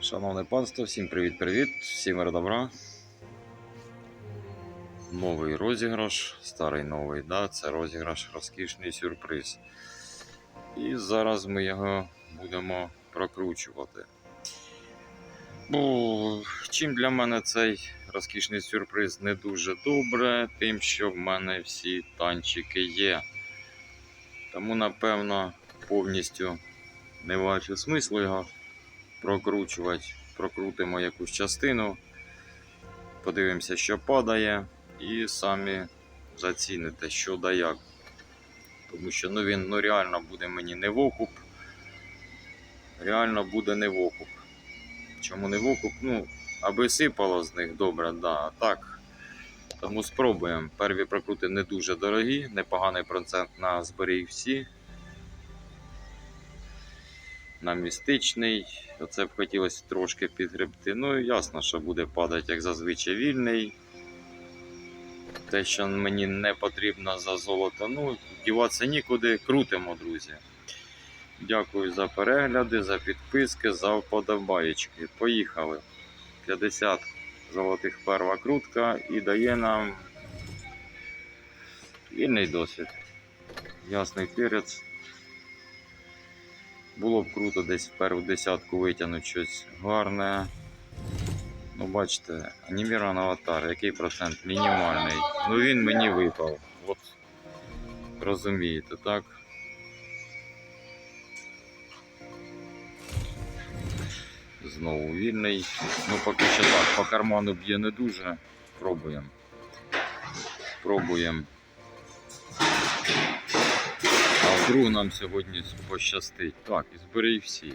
Шановне панство, всім привіт-привіт, всім мир добра. Новий розіграш, старий новий, да, це розіграш розкішний сюрприз. І зараз ми його будемо прокручувати. Бо чим для мене цей розкішний сюрприз не дуже добре, тим, що в мене всі танчики є. Тому, напевно, повністю не бачу смислу його прокручувати. Прокрутимо якусь частину, подивимося, що падає, і самі заціните, що да як. Тому що ну, він ну, реально буде мені не в окуп. Реально буде не в окуп. Чому не в окуп? Ну, аби сипало з них добре, да. А так. Тому спробуємо. Перві прокрути не дуже дорогі, непоганий процент на зберіг всі. На містичний. Оце б хотілося трошки підгребти. Ну, ясно, що буде падати, як зазвичай вільний. Те, що мені не потрібно за золото, ну, діватися нікуди, крутимо, друзі. Дякую за перегляди, за підписки, за вподобаєчки. Поїхали. 50 золотих перва крутка і дає нам вільний досвід. Ясний перець. Було б круто десь в десятку витягнути щось гарне. Ну, бачите, анімірований аватар, який процент мінімальний. Ну він мені випав. От розумієте, так? Знову вільний. Ну поки що так, по карману б'є не дуже. Пробуємо. Пробуємо. А нам сьогодні пощастить. Так, і збери всі.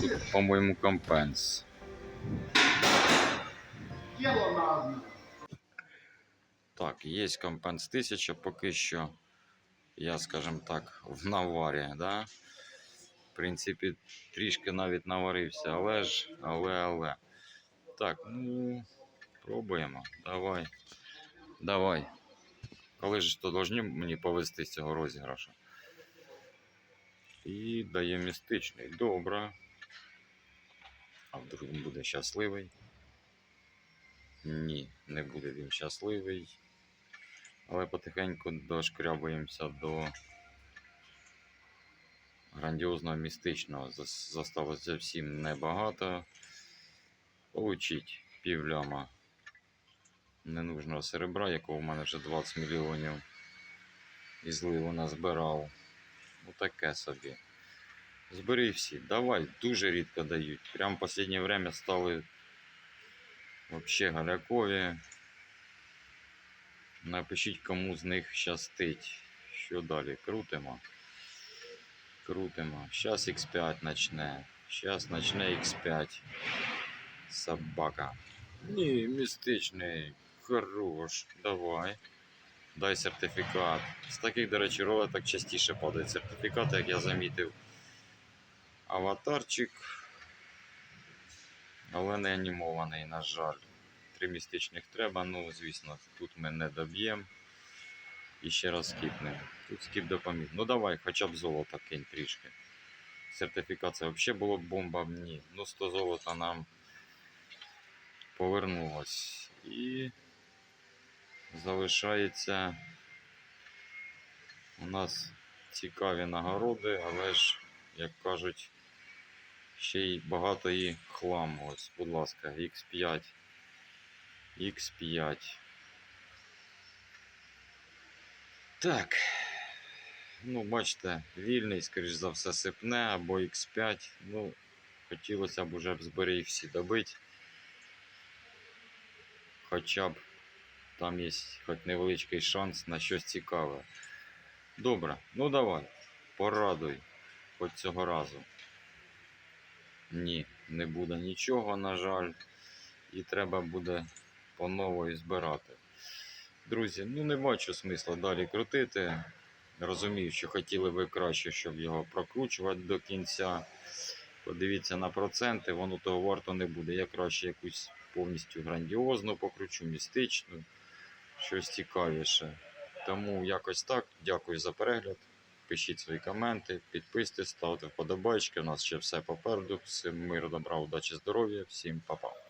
Тут, по-моєму, компенс. Так, є компенс 1000, поки що я, скажімо так, в наварі, да? В принципі, трішки навіть наварився, але ж, але, але. Так, ну, пробуємо. Давай. Давай. Коли ж то должні мені повести з цього розіграшу? І дає містичний. Добре. А вдруг він буде щасливий? Ні, не буде він щасливий. Але потихеньку дошкрябуємося до грандіозного містичного. Зас- Зосталося зовсім небагато. Получить півляма ненужного серебра, якого в мене вже 20 мільйонів. І зливу назбирав. Отаке собі. Збери всі. Давай, дуже рідко дають. Прям в останнє время стали вообще галякові. Напишіть, кому з них щастить. Що далі? Крутимо. Крутимо. Щас X5 начне. Щас начне X5. Собака. Ні, містичний. Хорош. Давай. Дай сертифікат. З таких, до речі, ролеток частіше падають сертифікати, як я замітив. Аватарчик. Але не анімований, на жаль. Три містичних треба, ну, звісно, тут ми не доб'ємо. І ще раз скіпнемо. Тут скіп допоміг. Ну давай, хоча б золото кинь трішки. Сертифікат це взагалі було б бомба. Ні. Ну 100 золота нам повернулось. І залишається у нас цікаві нагороди, але ж, як кажуть, ще й багато і хламу. Ось, будь ласка, X5. X5. Так. Ну, бачите, вільний, скоріш за все, сипне або X5. Ну, хотілося б уже б зберіг всі добити. Хоча б там є хоч невеличкий шанс на щось цікаве. Добре, ну давай, порадуй, хоч цього разу. Ні, не буде нічого, на жаль. І треба буде по нової збирати. Друзі, ну не бачу смисла далі крутити. Розумію, що хотіли ви краще, щоб його прокручувати до кінця. Подивіться на проценти, воно того варто не буде. Я краще якусь повністю грандіозну покручу, містичну, щось цікавіше. Тому якось так. Дякую за перегляд. пишіть свої коменти, підписуйтесь, ставте вподобайки. У нас ще все попереду. Всім миру, добра, удачі, здоров'я, всім па-па.